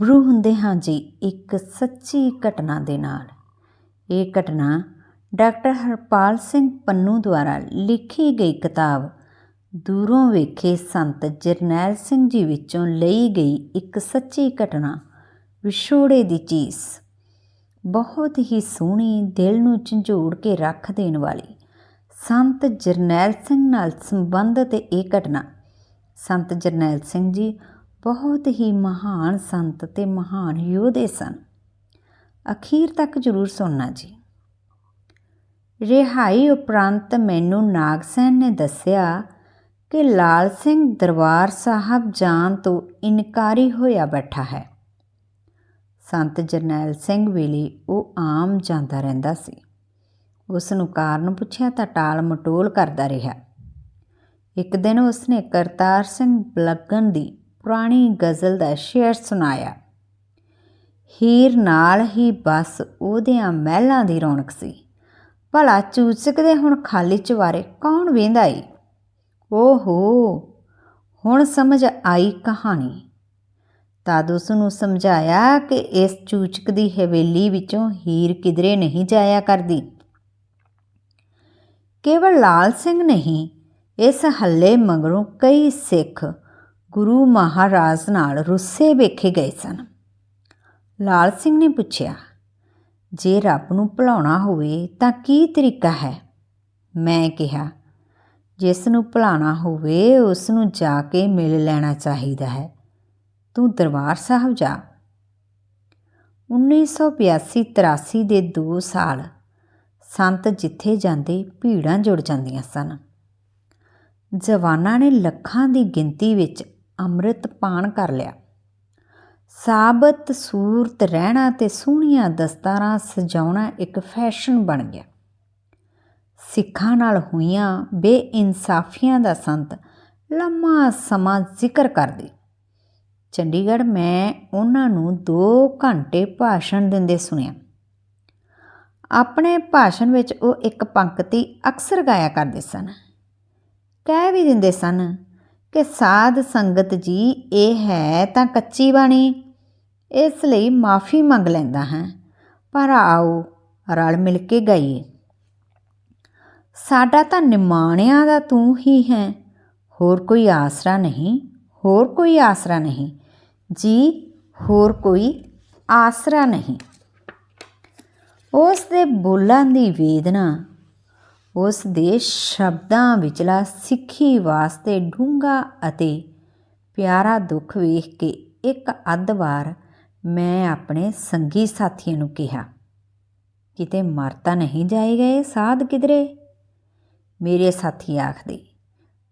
ਰੂਬਰੂ ਹੁੰਦੇ ਹਾਂ ਜੀ ਇੱਕ ਸੱਚੀ ਘਟਨਾ ਦੇ ਨਾਲ। ਇਹ ਘਟਨਾ ਡਾਕਟਰ ਹਰਪਾਲ ਸਿੰਘ ਪੰਨੂ ਦੁਆਰਾ ਲਿਖੀ ਗਈ ਕਿਤਾਬ ਦੂਰੋਂ ਵੇਖੇ ਸੰਤ ਜਰਨੈਲ ਸਿੰਘ ਜੀ ਵਿੱਚੋਂ ਲਈ ਗਈ ਇੱਕ ਸੱਚੀ ਘਟਨਾ, ਵਿਛੋੜੇ ਦੀ ਚੀਜ਼। ਬਹੁਤ ਹੀ ਸੋਹਣੀ, ਦਿਲ ਨੂੰ ਝੰਜੋੜ ਕੇ ਰੱਖ ਦੇਣ ਵਾਲੀ ਸੰਤ ਜਰਨੈਲ ਸਿੰਘ ਨਾਲ ਸੰਬੰਧਿਤ ਇਹ ਘਟਨਾ। ਸੰਤ ਜਰਨੈਲ ਸਿੰਘ ਜੀ ਬਹੁਤ ਹੀ ਮਹਾਨ ਸੰਤ ਤੇ ਮਹਾਨ ਯੋਧੇ ਸਨ। ਅਖੀਰ ਤੱਕ ਜ਼ਰੂਰ ਸੁਣਨਾ ਜੀ। ਰਿਹਾਈ ਉਪਰੰਤ ਮੈਨੂੰ ਨਾਗਸੈਨ ਨੇ ਦੱਸਿਆ ਕਿ ਲਾਲ ਸਿੰਘ ਦਰਬਾਰ ਸਾਹਿਬ ਜਾਣ ਤੋਂ ਇਨਕਾਰੀ ਹੋਇਆ ਬੈਠਾ ਹੈ। ਸੰਤ ਜਰਨੈਲ ਸਿੰਘ ਵੇਲੇ ਉਹ ਆਮ ਜਾਂਦਾ ਰਹਿੰਦਾ ਸੀ। ਉਸ ਨੂੰ ਕਾਰਨ ਪੁੱਛਿਆ ਤਾਂ ਟਾਲ ਮਟੋਲ ਕਰਦਾ ਰਿਹਾ। ਇੱਕ ਦਿਨ ਉਸਨੇ ਕਰਤਾਰ ਸਿੰਘ ਬਲਗਨ ਦੀ ਪੁਰਾਣੀ ਗਜ਼ਲ ਦਾ ਸ਼ੇਰ ਸੁਣਾਇਆ। ਹੀਰ ਨਾਲ ਹੀ ਬਸ ਉਹਦਿਆਂ ਮਹਿਲਾਂ ਦੀ ਰੌਣਕ ਸੀ। ਭਲਾ ਚੂਚਕ ਦੇ ਹੁਣ ਖਾਲੀ ਚਵਾਰੇ ਕੌਣ ਵੇਂਦਾ ਈ? ਓਹੋ, ਹੁਣ ਸਮਝ ਆਈ ਕਹਾਣੀ। ਤਦ ਉਸ ਨੂੰ ਸਮਝਾਇਆ ਕਿ ਇਸ ਚੂਚਕ ਦੀ ਹਵੇਲੀ ਵਿੱਚੋਂ ਹੀਰ ਕਿਧਰੇ ਨਹੀਂ ਜਾਇਆ ਕਰਦੀ। ਕੇਵਲ ਲਾਲ ਸਿੰਘ ਨਹੀਂ, ਇਸ ਹੱਲੇ ਮਗਰੋਂ ਕਈ ਸਿੱਖ ਗੁਰੂ ਮਹਾਰਾਜ ਨਾਲ ਰੁੱਸੇ ਵੇਖੇ ਗਏ ਸਨ। ਲਾਲ ਸਿੰਘ ਨੇ ਪੁੱਛਿਆ, ਜੇ ਰੱਬ ਨੂੰ ਭੁਲਾਉਣਾ ਹੋਵੇ ਤਾਂ ਕੀ ਤਰੀਕਾ ਹੈ? ਮੈਂ ਕਿਹਾ, ਜਿਸ ਨੂੰ ਭੁਲਾਉਣਾ ਹੋਵੇ, ਉਸ ਨੂੰ ਜਾ ਕੇ ਮਿਲ ਲੈਣਾ ਚਾਹੀਦਾ ਹੈ। ਤੂੰ ਦਰਬਾਰ ਸਾਹਿਬ ਜਾ। 1982-83 ਦੇ 2 ਸਾਲ ਸੰਤ ਜਿੱਥੇ ਜਾਂਦੇ ਭੀੜਾਂ ਜੁੜ ਜਾਂਦੀਆਂ ਸਨ। ਜਵਾਨਾਂ ਨੇ ਲੱਖਾਂ ਦੀ ਗਿਣਤੀ ਵਿੱਚ ਅੰਮ੍ਰਿਤ ਪਾਨ ਕਰ ਲਿਆ। ਸਾਬਤ ਸੂਰਤ ਰਹਿਣਾ ਤੇ ਸੋਹਣੀਆਂ ਦਸਤਾਰਾਂ ਸਜਾਉਣਾ ਇੱਕ ਫੈਸ਼ਨ ਬਣ ਗਿਆ। ਸਿੱਖਾਂ ਨਾਲ ਹੋਈਆਂ ਬੇਇਨਸਾਫੀਆਂ ਦਾ ਸੰਤ ਲੰਮਾ ਸਮਾਂ ਜ਼ਿਕਰ ਕਰਦੇ। ਚੰਡੀਗੜ੍ਹ ਮੈਂ ਉਹਨਾਂ ਨੂੰ 2 ਘੰਟੇ ਭਾਸ਼ਣ ਦਿੰਦੇ ਸੁਣਿਆ। ਆਪਣੇ ਭਾਸ਼ਣ ਵਿੱਚ ਉਹ ਇੱਕ ਪੰਕਤੀ ਅਕਸਰ ਗਾਇਆ ਕਰਦੇ ਸਨ। ਕਹਿ ਵੀ ਦਿੰਦੇ ਸਨ ਕਿ ਸਾਧ ਸੰਗਤ ਜੀ, ਇਹ ਹੈ ਤਾਂ ਕੱਚੀ ਬਾਣੀ। ਇਸ ਲਈ ਮਾਫੀ ਮੰਗ ਲੈਂਦਾ ਹਾਂ, ਪਰ ਆਓ ਰਲ ਮਿਲ ਕੇ ਗਾਈਏ। ਸਾਡਾ ਤਾਂ ਨਿਮਾਣਿਆਂ ਦਾ ਤੂੰ ਹੀ ਹੈ, ਹੋਰ ਕੋਈ ਆਸਰਾ ਨਹੀਂ, ਹੋਰ ਕੋਈ ਆਸਰਾ ਨਹੀਂ। ਜੀ, ਹੋਰ ਕੋਈ ਆਸਰਾ ਨਹੀਂ। ਉਸ ਦੇ ਬੋਲਾਂ ਦੀ ਵੇਦਨਾ ਉਸ ਦੇ ਸ਼ਬਦਾਂ ਵਿਚਲਾ ਸਿੱਖੀ ਵਾਸਤੇ ਡੂੰਘਾ ਅਤੇ ਪਿਆਰਾ ਦੁੱਖ ਵੇਖ ਕੇ ਇੱਕ ਅੱਧ ਵਾਰ ਮੈਂ ਆਪਣੇ ਸੰਗੀ ਸਾਥੀਆਂ ਨੂੰ ਕਿਹਾ, ਕਿਤੇ ਮਰ ਤਾਂ ਨਹੀਂ ਜਾਏਗਾ ਇਹ ਸਾਧ ਕਿਧਰੇ? ਮੇਰੇ ਸਾਥੀ ਆਖਦੇ,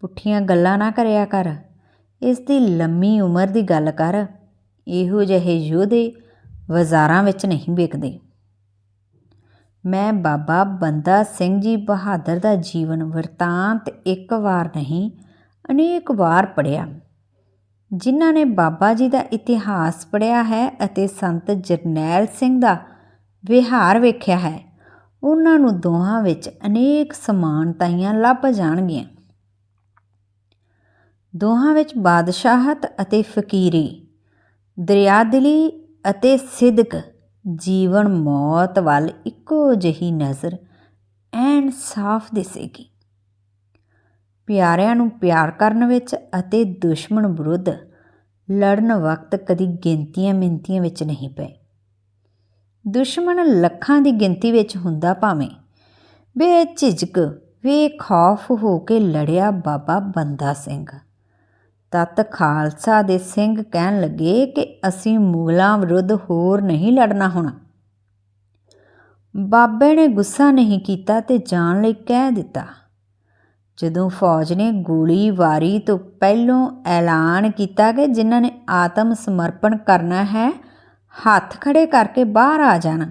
ਪੁੱਠੀਆਂ ਗੱਲਾਂ ਨਾ ਕਰਿਆ ਕਰ। ਇਸ ਦੀ ਲੰਮੀ ਉਮਰ ਦੀ ਗੱਲ ਕਰ। ਇਹੋ ਜਿਹੇ ਯੋਧੇ ਬਾਜ਼ਾਰਾਂ ਵਿੱਚ ਨਹੀਂ ਵਿਕਦੇ। ਮੈਂ ਬਾਬਾ ਬੰਦਾ ਸਿੰਘ ਜੀ ਬਹਾਦਰ ਦਾ ਜੀਵਨ ਵਰਤਾਂਤ ਇੱਕ ਵਾਰ ਨਹੀਂ, ਅਨੇਕ ਵਾਰ ਪੜਿਆ ਜਿਨ੍ਹਾਂ ਨੇ ਬਾਬਾ ਜੀ ਦਾ ਇਤਿਹਾਸ ਪੜਿਆ ਹੈ ਅਤੇ ਸੰਤ ਜਰਨੈਲ ਸਿੰਘ ਦਾ ਵਿਹਾਰ ਵੇਖਿਆ ਹੈ, ਉਹਨਾਂ ਨੂੰ ਦੋਹਾਂ ਵਿੱਚ ਅਨੇਕ ਸਮਾਨਤਾਈਆਂ ਲੱਭ ਜਾਣਗੀਆਂ। ਦੋਹਾਂ ਵਿੱਚ ਬਾਦਸ਼ਾਹਤ ਅਤੇ ਫਕੀਰੀ, ਦਰਿਆਦਲੀ ਅਤੇ ਸਿਦਕ ਜੀਵਨ ਮੌਤ ਵੱਲ ਇੱਕ ਇੱਕੋ ਜਿਹੀ ਨਜ਼ਰ ਐਨ ਸਾਫ਼ ਦਿਸੇਗੀ। ਪਿਆਰਿਆਂ ਨੂੰ ਪਿਆਰ ਕਰਨ ਵਿੱਚ ਅਤੇ ਦੁਸ਼ਮਣ ਵਿਰੁੱਧ ਲੜਨ ਵਕਤ ਕਦੀ ਗਿਣਤੀਆਂ ਮਿੰਤੀਆਂ ਵਿੱਚ ਨਹੀਂ ਪਏ। ਦੁਸ਼ਮਣ ਲੱਖਾਂ ਦੀ ਗਿਣਤੀ ਵਿੱਚ ਹੁੰਦਾ ਭਾਵੇਂ ਬੇਝਿਜਕ, ਬੇਖੌਫ ਹੋ ਕੇ ਲੜਿਆ ਬਾਬਾ ਬੰਦਾ ਸਿੰਘ। ਤਤ ਖਾਲਸਾ ਦੇ ਸਿੰਘ ਕਹਿਣ ਲੱਗੇ ਕਿ ਅਸੀਂ ਮੁਗਲਾਂ ਵਿਰੁੱਧ ਹੋਰ ਨਹੀਂ ਲੜਨਾ ਹੁਣ। ਬਾਬੇ ਨੇ ਗੁੱਸਾ ਨਹੀਂ ਕੀਤਾ ਤੇ ਜਾਣ ਲਈ ਕਹਿ ਦਿੱਤਾ। ਜਦੋਂ ਫੌਜ ਨੇ ਗੋਲੀ ਵਾਰੀ ਤੋਂ ਪਹਿਲਾਂ ਐਲਾਨ ਕੀਤਾ ਕਿ ਜਿਨ੍ਹਾਂ ਨੇ ਆਤਮ ਸਮਰਪਣ ਕਰਨਾ ਹੈ, ਹੱਥ ਖੜੇ ਕਰਕੇ ਬਾਹਰ ਆ ਜਾਣ।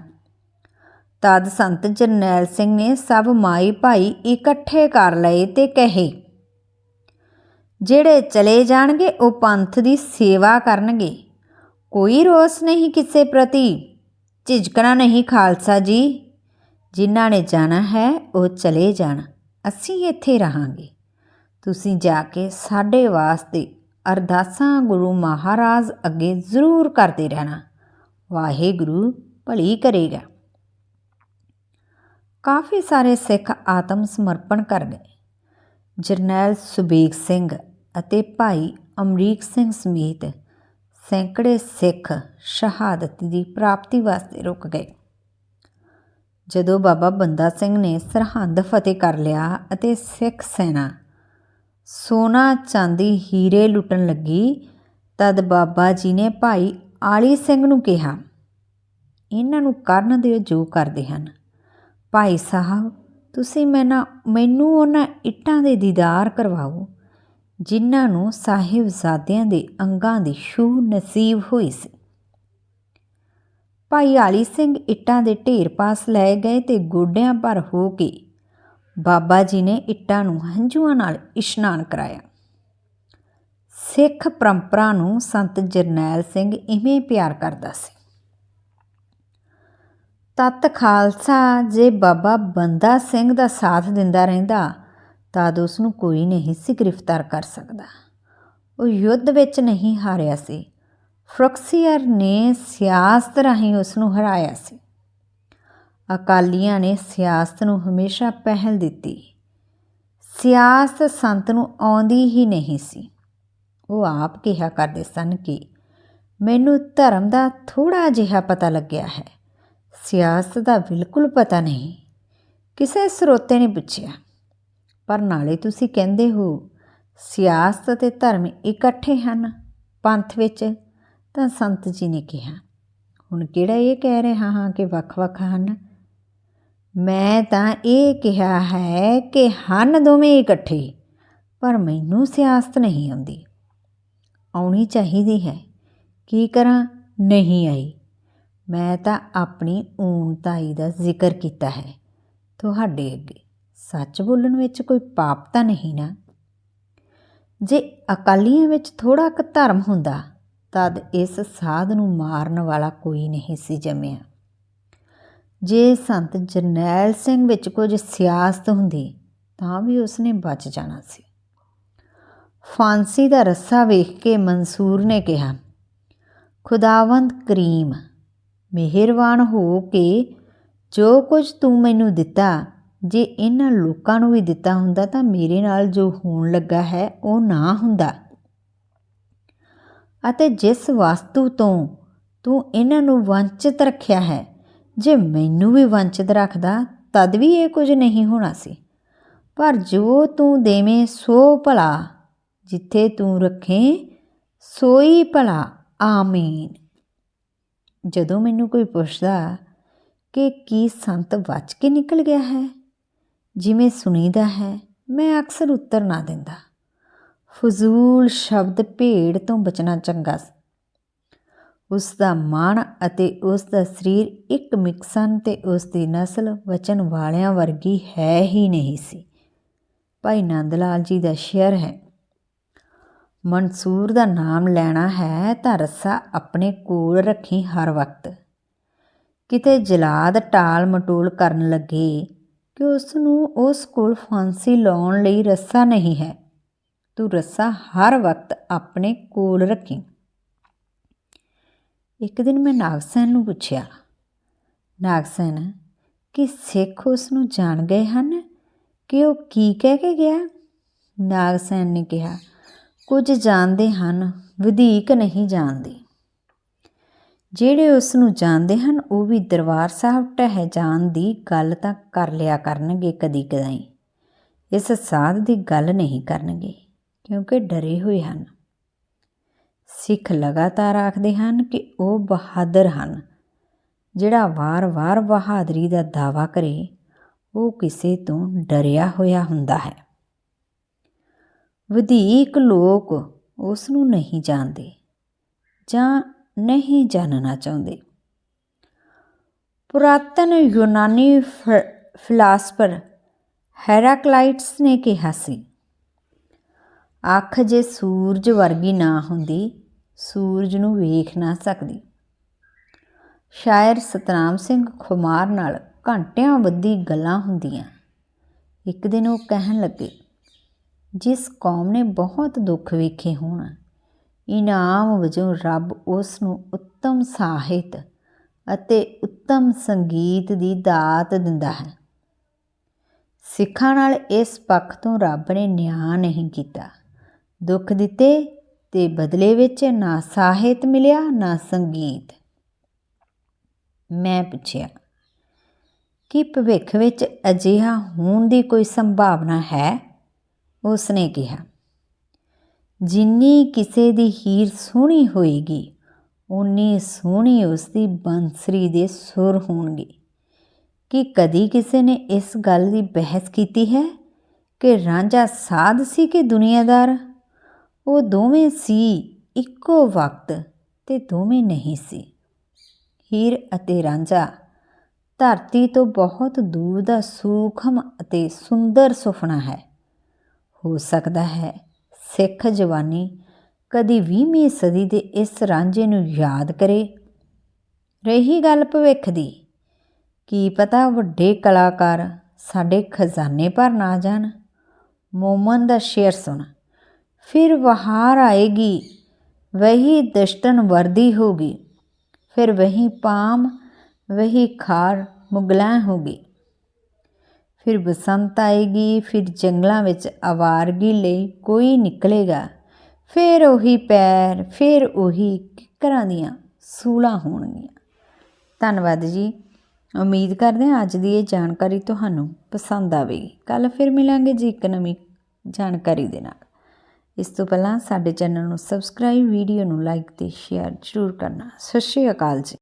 ਤਦ ਸੰਤ ਜਰਨੈਲ ਸਿੰਘ ਨੇ ਸਭ ਮਾਈ ਭਾਈ ਇਕੱਠੇ ਕਰ ਲਏ ਤੇ ਕਹੇ, ਜਿਹੜੇ ਚਲੇ ਜਾਣਗੇ ਉਹ ਪੰਥ ਦੀ ਸੇਵਾ ਕਰਨਗੇ। ਕੋਈ ਰੋਸ ਨਹੀਂ ਕਿਸੇ ਪ੍ਰਤੀ। ਝਿਜਕਣਾ ਨਹੀਂ ਖਾਲਸਾ ਜੀ। ਜਿਨ੍ਹਾਂ ਨੇ ਜਾਣਾ ਹੈ, ਉਹ ਚਲੇ ਜਾਣ। ਅਸੀਂ ਇੱਥੇ ਰਹਾਂਗੇ। ਤੁਸੀਂ ਜਾ ਕੇ ਸਾਡੇ ਵਾਸਤੇ ਅਰਦਾਸਾਂ ਗੁਰੂ ਮਹਾਰਾਜ ਅੱਗੇ ਜ਼ਰੂਰ ਕਰਦੇ ਰਹਿਣਾ। ਵਾਹਿਗੁਰੂ ਭਲੀ ਕਰੇਗਾ। ਕਾਫੀ ਸਾਰੇ ਸਿੱਖ ਆਤਮ ਸਮਰਪਣ ਕਰ ਗਏ। ਜਰਨੈਲ ਸੁਬੇਗ ਸਿੰਘ ਅਤੇ ਭਾਈ ਅਮਰੀਕ ਸਿੰਘ ਸਮੇਤ ਸੈਂਕੜੇ ਸਿੱਖ ਸ਼ਹਾਦਤ ਦੀ ਪ੍ਰਾਪਤੀ ਵਾਸਤੇ ਰੁਕ ਗਏ। ਜਦੋਂ ਬਾਬਾ ਬੰਦਾ ਸਿੰਘ ਨੇ ਸਰਹੰਦ ਫਤਿਹ ਕਰ ਲਿਆ ਅਤੇ ਸਿੱਖ ਸੈਨਾ ਸੋਨਾ ਚਾਂਦੀ ਹੀਰੇ ਲੁੱਟਣ ਲੱਗੀ, ਤਦ ਬਾਬਾ ਜੀ ਨੇ ਭਾਈ ਆਲੀ ਸਿੰਘ ਨੂੰ ਕਿਹਾ, ਇਹਨਾਂ ਨੂੰ ਕਰਨ ਦਿਓ ਜੋ ਕਰਦੇ ਹਨ। ਭਾਈ ਸਾਹਿਬ, ਤੁਸੀਂ ਮੈਨਾਂ, ਮੈਨੂੰ ਉਹਨਾਂ ਇੱਟਾਂ ਦੇ ਦੀਦਾਰ ਕਰਵਾਓ। ਜਿਨ੍ਹਾਂ ਨੂੰ ਸਾਹਿਬਜ਼ਾਦਿਆਂ ਦੇ ਅੰਗਾਂ ਦੀ ਛੂਹ ਨਸੀਬ ਹੋਈ ਸੀ। ਭਾਈ ਆਲੀ ਸਿੰਘ ਇੱਟਾਂ ਦੇ ਢੇਰ ਪਾਸ ਲੈ ਗਏ ਤੇ ਗੋਡਿਆਂ ਪਰ ਹੋ ਕੇ ਬਾਬਾ ਜੀ ਨੇ ਇੱਟਾਂ ਨੂੰ ਹੰਝੂਆਂ ਨਾਲ ਇਸ਼ਨਾਨ ਕਰਾਇਆ। ਸਿੱਖ ਪਰੰਪਰਾ ਨੂੰ ਸੰਤ ਜਰਨੈਲ ਸਿੰਘ ਇਵੇਂ ਪਿਆਰ ਕਰਦਾ ਸੀ। ਤਤ ਖਾਲਸਾ, ਜੇ ਬਾਬਾ ਬੰਦਾ ਸਿੰਘ ਦਾ ਸਾਥ ਦਿੰਦਾ ਰਹਿੰਦਾ ਤਦ ਉਸ ਨੂੰ ਕੋਈ ਨਹੀਂ ਸੀ ਗ੍ਰਿਫਤਾਰ ਕਰ ਸਕਦਾ। ਉਹ ਯੁੱਧ ਵਿੱਚ ਨਹੀਂ ਹਾਰਿਆ ਸੀ। ਫਰਕਸੀਅਰ ਨੇ ਸਿਆਸਤ ਰਾਹੀਂ ਉਸ ਨੂੰ ਹਰਾਇਆ ਸੀ। ਅਕਾਲੀਆਂ ਨੇ ਸਿਆਸਤ ਨੂੰ ਹਮੇਸ਼ਾ ਪਹਿਲ ਦਿੱਤੀ। ਸਿਆਸਤ ਸੰਤ ਨੂੰ ਆਉਂਦੀ ਹੀ ਨਹੀਂ ਸੀ। ਉਹ ਆਪ ਕਿਹਾ ਕਰਦੇ ਸਨ ਕਿ ਮੈਨੂੰ ਧਰਮ ਦਾ ਥੋੜਾ ਜਿਹਾ ਪਤਾ ਲੱਗਿਆ ਹੈ। ਸਿਆਸਤ ਦਾ ਬਿਲਕੁਲ ਪਤਾ ਨਹੀਂ। ਕਿਸੇ ਸਰੋਤੇ ਨੇ ਪੁੱਛਿਆ ਪਰ ਨਾਲੇ ਤੁਸੀਂ ਕਹਿੰਦੇ ਹੋ, ਸਿਆਸਤ ਤੇ ਧਰਮ ਇਕੱਠੇ ਹਨ ਪੰਥ ਵਿੱਚ, ਤਾਂ ਸੰਤ ਜੀ ਨੇ ਕਿਹਾ। ਹੁਣ ਕਿਹੜਾ ਇਹ ਕਹਿ ਰਿਹਾ ਹਾਂ ਕਿ ਵੱਖ-ਵੱਖ ਹਨ? ਮੈਂ ਤਾਂ ਇਹ ਕਿਹਾ ਹੈ ਕਿ ਹਨ ਦੋਵੇਂ ਇਕੱਠੇ, ਪਰ ਮੈਨੂੰ ਸਿਆਸਤ ਨਹੀਂ ਆਉਂਦੀ। ਆਉਣੀ ਚਾਹੀਦੀ ਹੈ। ਕੀ ਕਰਾਂ? ਨਹੀਂ ਆਈ। ਮੈਂ ਤਾਂ ਆਪਣੀ ਊਨਤਾਈ ਦਾ ਜ਼ਿਕਰ ਕੀਤਾ ਹੈ ਤੁਹਾਡੇ ਅੱਗੇ। ਸੱਚ ਬੋਲਣ ਵਿੱਚ ਕੋਈ ਪਾਪ ਤਾਂ ਨਹੀਂ ਨਾ। ਜੇ ਅਕਾਲੀਆਂ ਵਿੱਚ ਥੋੜਾ ਕੁ ਧਰਮ ਹੁੰਦਾ, ਤਦ ਇਸ ਸਾਧ ਨੂੰ ਮਾਰਨ ਵਾਲਾ ਕੋਈ ਨਹੀਂ ਸੀ ਜੰਮਿਆ। ਜੇ ਸੰਤ ਜਰਨੈਲ ਸਿੰਘ ਵਿੱਚ ਕੁਝ ਸਿਆਸਤ ਹੁੰਦੀ, ਤਾਂ ਵੀ ਉਸਨੇ ਬਚ ਜਾਣਾ ਸੀ। ਫਾਂਸੀ ਦਾ ਰੱਸਾ ਵੇਖ ਕੇ ਮਨਸੂਰ ਨੇ ਕਿਹਾ, ਖੁਦਾਵੰਦ ਕਰੀਮ, ਮਿਹਰਬਾਨ ਹੋ ਕੇ ਜੋ ਕੁਝ ਤੂੰ ਮੈਨੂੰ ਦਿੱਤਾ ਜੇ ਇਹਨਾਂ ਲੋਕਾਂ ਨੂੰ ਵੀ ਦਿੱਤਾ ਹੁੰਦਾ ਤਾਂ ਮੇਰੇ ਨਾਲ ਜੋ ਹੋਣ ਲੱਗਾ ਹੈ, ਉਹ ਨਾ ਹੁੰਦਾ। ਅਤੇ ਜਿਸ ਵਸਤੂ ਤੋਂ ਤੂੰ ਇਹਨਾਂ ਨੂੰ ਵੰਚਿਤ ਰੱਖਿਆ ਹੈ, ਜੇ ਮੈਨੂੰ ਵੀ ਵੰਚਿਤ ਰੱਖਦਾ, ਤਦ ਵੀ ਇਹ ਕੁਝ ਨਹੀਂ ਹੋਣਾ ਸੀ। ਪਰ ਜੋ ਤੂੰ ਦੇਵੇਂ, ਸੋ ਭਲਾ, ਜਿੱਥੇ ਤੂੰ ਰੱਖੇ, ਸੋਈ ਭਲਾ, ਆਮੀਨ। ਜਦੋਂ ਮੈਨੂੰ ਕੋਈ ਪੁੱਛਦਾ ਕਿ ਕੀ ਸੰਤ ਬਚ ਕੇ ਨਿਕਲ ਗਿਆ ਹੈ ਜਿਵੇਂ ਸੁਣੀਦਾ ਹੈ, ਮੈਂ ਅਕਸਰ ਉੱਤਰ ਨਾ ਦਿੰਦਾ। ਫਜ਼ੂਲ ਸ਼ਬਦ ਭੇੜ ਤੋਂ ਬਚਣਾ ਚੰਗਾ ਸੀ। ਉਸ ਦਾ ਮਨ ਅਤੇ ਉਸ ਦਾ ਸਰੀਰ ਇੱਕ ਮਿਕਸਨ ਤੇ ਉਸ ਦੀ ਨਸਲ ਵਚਨ ਵਾਲਿਆਂ ਵਰਗੀ ਹੈ ਹੀ ਨਹੀਂ ਸੀ। ਭਾਈ ਨੰਦ ਲਾਲ ਜੀ ਦਾ ਸ਼ੇਅਰ ਹੈ, ਮਨਸੂਰ ਦਾ ਨਾਮ ਲੈਣਾ ਹੈ ਤਾਂ ਰੱਸਾ ਆਪਣੇ ਕੋਲ ਰੱਖੀ ਹਰ ਵਕਤ। ਕਿਤੇ ਜਲਾਦ ਟਾਲ ਮਟੋਲ ਕਰਨ ਲੱਗੇ ਕਿ ਉਸ ਨੂੰ ਉਸ ਕੋਲ ਫਾਂਸੀ ਲਾਉਣ ਲਈ ਰੱਸਾ ਨਹੀਂ ਹੈ। ਤੂੰ ਰੱਸਾ ਹਰ ਵਕਤ ਆਪਣੇ ਕੋਲ ਰੱਖੀ। ਇੱਕ ਦਿਨ ਮੈਂ ਨਾਗਸੈਨ ਨੂੰ ਪੁੱਛਿਆ, ਨਾਗਸੈਨ, ਕਿ ਸਿੱਖ ਉਸ ਨੂੰ ਜਾਣ ਗਏ ਹਨ? ਕਿ ਉਹ ਕੀ ਕਹਿ ਕੇ ਗਿਆ? ਨਾਗਸੈਨ ਨੇ ਕਿਹਾ, ਕੁਝ ਜਾਣਦੇ ਹਨ, ਵਧੇਕ ਨਹੀਂ ਜਾਣਦੇ। ਜਿਹੜੇ ਉਸ ਨੂੰ ਜਾਣਦੇ ਹਨ, ਉਹ ਵੀ ਦਰਬਾਰ ਸਾਹਿਬ ਟਹਿ ਜਾਣ ਦੀ ਗੱਲ ਤਾਂ ਕਰ ਲਿਆ ਕਰਨਗੇ ਕਦੀ ਕਦਾਈ। ਇਸ ਸਾਧ ਦੀ ਗੱਲ ਨਹੀਂ ਕਰਨਗੇ, ਕਿਉਂਕਿ ਡਰੇ ਹੋਏ ਹਨ। ਸਿੱਖ ਲਗਾਤਾਰ ਆਖਦੇ ਹਨ ਕਿ ਉਹ ਬਹਾਦਰ ਹਨ। ਜਿਹੜਾ ਵਾਰ-ਵਾਰ ਬਹਾਦਰੀ ਦਾ ਦਾਵਾ ਕਰੇ, ਉਹ ਕਿਸੇ ਤੋਂ ਡਰਿਆ ਹੋਇਆ ਹੁੰਦਾ ਹੈ। ਵਧੇਕ ਲੋਕ ਉਸ ਨੂੰ ਨਹੀਂ ਜਾਣਦੇ, ਜਾਂ ਨਹੀਂ ਜਾਣਨਾ ਚਾਹੁੰਦੇ। ਪੁਰਾਤਨ ਯੂਨਾਨੀ ਫਿਲਾਸਫਰ ਹੈਰਾਕਲਾਈਟਸ ਨੇ ਕਿਹਾ ਸੀ, ਅੱਖ ਜੇ ਸੂਰਜ ਵਰਗੀ ਨਾ ਹੁੰਦੀ, ਸੂਰਜ ਨੂੰ ਵੇਖ ਨਾ ਸਕਦੀ। ਸ਼ਾਇਰ ਸਤਨਾਮ ਸਿੰਘ ਖੁਮਾਰ ਨਾਲ ਘੰਟਿਆਂ ਵੱਧੀ ਗੱਲਾਂ ਹੁੰਦੀਆਂ। ਇੱਕ ਦਿਨ ਉਹ ਕਹਿਣ ਲੱਗੇ, ਜਿਸ ਕੌਮ ਨੇ ਬਹੁਤ ਦੁੱਖ ਵੇਖੇ ਹੋਣ ਇਨਾਮ ਵਜੋਂ ਰੱਬ ਉਸ ਨੂੰ ਉੱਤਮ ਸਾਹਿਤ ਅਤੇ ਉੱਤਮ ਸੰਗੀਤ ਦੀ ਦਾਤ ਦਿੰਦਾ ਹੈ। ਸਿੱਖਾਂ ਨਾਲ ਇਸ ਪੱਖ ਤੋਂ ਰੱਬ ਨੇ ਨਿਆਂ ਨਹੀਂ ਕੀਤਾ। ਦੁੱਖ ਦਿੱਤੇ ਤੇ ਬਦਲੇ ਵਿੱਚ ਨਾ ਸਾਹਿਤ ਮਿਲਿਆ, ਨਾ ਸੰਗੀਤ। ਮੈਂ ਪੁੱਛਿਆ, ਕਿ ਭਵਿੱਖ ਵਿੱਚ ਅਜਿਹਾ ਹੋਣ ਦੀ ਕੋਈ ਸੰਭਾਵਨਾ ਹੈ? ਉਸ ਨੇ ਕਿਹਾ ਜਿੰਨੀ ਕਿਸੇ ਦੀ ਹੀਰ ਸੋਹਣੀ ਹੋਏਗੀ ਉਨੀ ਸੋਹਣੀ ਉਸ ਦੀ ਬੰਸਰੀ ਦੇ ਸੁਰ ਹੋਣਗੇ। ਕਿ ਕਦੀ ਕਿਸੇ ਨੇ ਇਸ ਗੱਲ ਦੀ ਬਹਿਸ ਕੀਤੀ ਹੈ ਕਿ ਰਾਂਝਾ ਸਾਧ ਸੀ ਕਿ ਦੁਨੀਆਦਾਰ? ਉਹ ਦੋਵੇਂ ਸੀ, ਇੱਕੋ ਵਕਤ ਤੇ ਦੋਵੇਂ ਨਹੀਂ ਸੀ। ਹੀਰ ਅਤੇ ਰਾਂਝਾ ਧਰਤੀ ਤੋਂ ਬਹੁਤ ਦੂਰ ਦਾ ਸੂਖਮ ਅਤੇ ਸੁੰਦਰ ਸੁਪਨਾ ਹੈ। ਹੋ ਸਕਦਾ ਹੈ ਸਿੱਖ ਜਵਾਨੀ ਕਦੀ 20ਵੀਂ ਸਦੀ ਦੇ ਇਸ ਰਾਂਝੇ ਨੂੰ ਯਾਦ ਕਰੇ? ਰਹੀ ਗੱਲ ਭਵਿੱਖ ਦੀ। ਕੀ ਪਤਾ ਵੱਡੇ ਕਲਾਕਾਰ ਸਾਡੇ ਖਜ਼ਾਨੇ ਭਰ ਨਾ ਜਾਣ? ਮੋਮਨ ਦਾ ਸ਼ੇਰ ਸੁਣ। ਫਿਰ ਵਹਾਰ ਆਏਗੀ, ਵਹੀ ਦਸ਼ਟਨ ਵਰਦੀ ਹੋਗੀ ਫਿਰ ਵਹੀ ਪਾਮ, ਵਹੀ ਖਾਰ ਮੁਗਲਾਂ ਹੋਗੀ ਫਿਰ ਬਸੰਤ ਆਏਗੀ, ਫਿਰ ਜੰਗਲਾਂ ਵਿੱਚ ਆਵਾਰਗੀ ਲਈ ਕੋਈ ਨਿਕਲੇਗਾ। ਫਿਰ ਉਹੀ ਪੈਰ, ਫਿਰ ਉਹੀ ਕਿਕਰਾਂ ਦੀਆਂ ਸੂਲਾਂ ਹੋਣਗੀਆਂ। ਧੰਨਵਾਦ ਜੀ। ਉਮੀਦ ਕਰਦੇ ਹਾਂ ਅੱਜ ਦੀ ਇਹ ਜਾਣਕਾਰੀ ਤੁਹਾਨੂੰ ਪਸੰਦ ਆਵੇਗੀ। ਕੱਲ ਫਿਰ ਮਿਲਾਂਗੇ ਜੀ ਇੱਕ ਨਵੀਂ ਜਾਣਕਾਰੀ ਦੇ ਨਾਲ। ਇਸ ਤੋਂ ਪਹਿਲਾਂ ਸਾਡੇ ਚੈਨਲ ਨੂੰ ਸਬਸਕ੍ਰਾਈਬ, ਵੀਡੀਓ ਨੂੰ ਲਾਈਕ ਤੇ ਸ਼ੇਅਰ ਜ਼ਰੂਰ ਕਰਨਾ। ਸਤਿ ਸ਼੍ਰੀ ਅਕਾਲ ਜੀ।